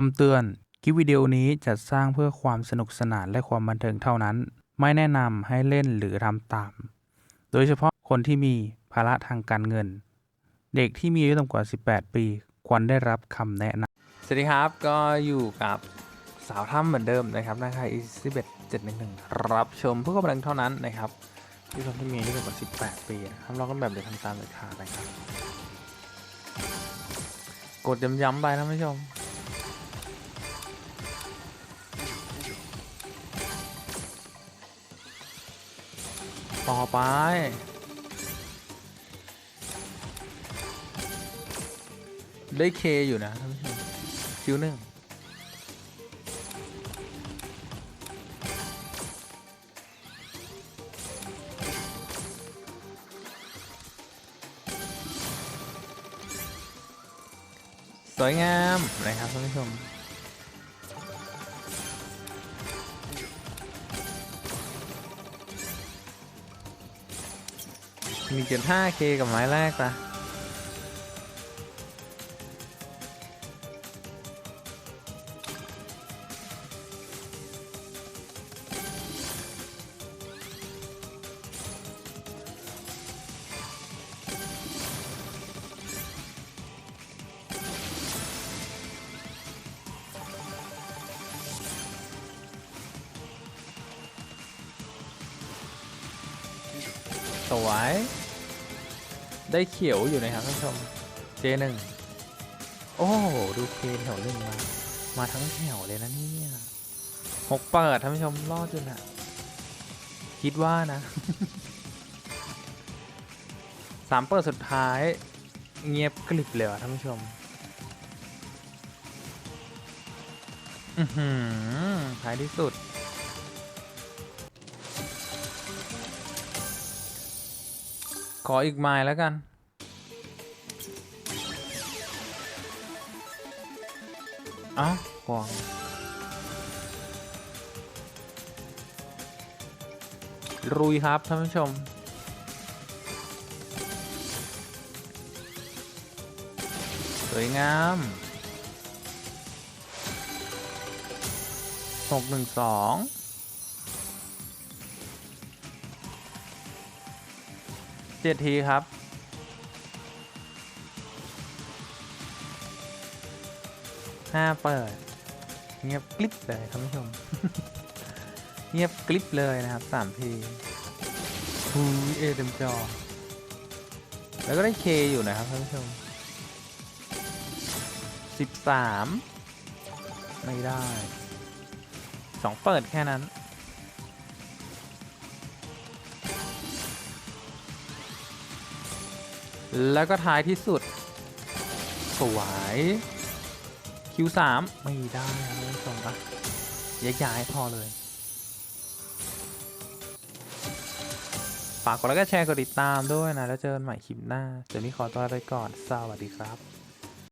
คำเตือน คลิปวิดีโอนี้จัดสร้างเพื่อความสนุกสนานและความบันเทิงเท่านั้น ไม่แนะนำให้เล่นหรือทำตาม โดยเฉพาะคนที่มีภาระทางการเงิน เด็กที่มีอายุต่ำกว่า 18 ปี ควรได้รับคำแนะนำสวัสดีครับก็อยู่กับสาวถ้ำเหมือนเดิมนะครับนาคาอีซิเบตเจ็ดหนึ่งหนึ่งรับชมเพื่อความบันเทิงเท่านั้นนะครับที่คนที่มีอายุต่ำกว่าสิบแปดปีนะครับเราก็แบบเด็กทำตามเด็ดขาดนะครับกดย้ำๆไปท่านผู้ชม ต่อไป ได้เคอยู่นะท่านผู้ชมคิวหนึ่งสวยงามนะครับท่านผู้ชม มีเจ็ดห้าเคกับไม้แรกปะ สวย ได้เขียวอยู่นะครับท่านผู้ชมเจหนึ่งโอ้โหดูเคแถวหนึ่งมา มาทั้งแถวเลยนะเนี่ยหกเปิดท่านผู้ชมรอดจนอะคิดว่านะสามเปิดสุดท้าย เงียบกลิบเลยว่ะท่านผู้ชมอือหือท้ายที่สุด ขออีกไม้แล้วกัน เอ้ากวางรุยครับท่านผู้ชม สวยงามหกหนึ่งสอง จ็ดทีครับ ห้าเปิด เงียบกลิบเลยท่านผู้ชม เงียบกลิบเลยนะครับสามทีฮูเอเต็มจอ แล้วก็ได้เคอยู่นะครับท่านผู้ชมสิบสามไม่ได้สองเปิดแค่นั้น แล้วก็ท้ายที่สุด สวยคิวสามไม่ได้นะท่านผู้ชมะย้ายๆพอเลย ฝากกดไลค์กดแชร์กดติดตามด้วยนะ แล้วเจอกันใหม่คลิปหน้า เดี๋ยวนี้ขอตัวไปก่อน สวัสดีครับ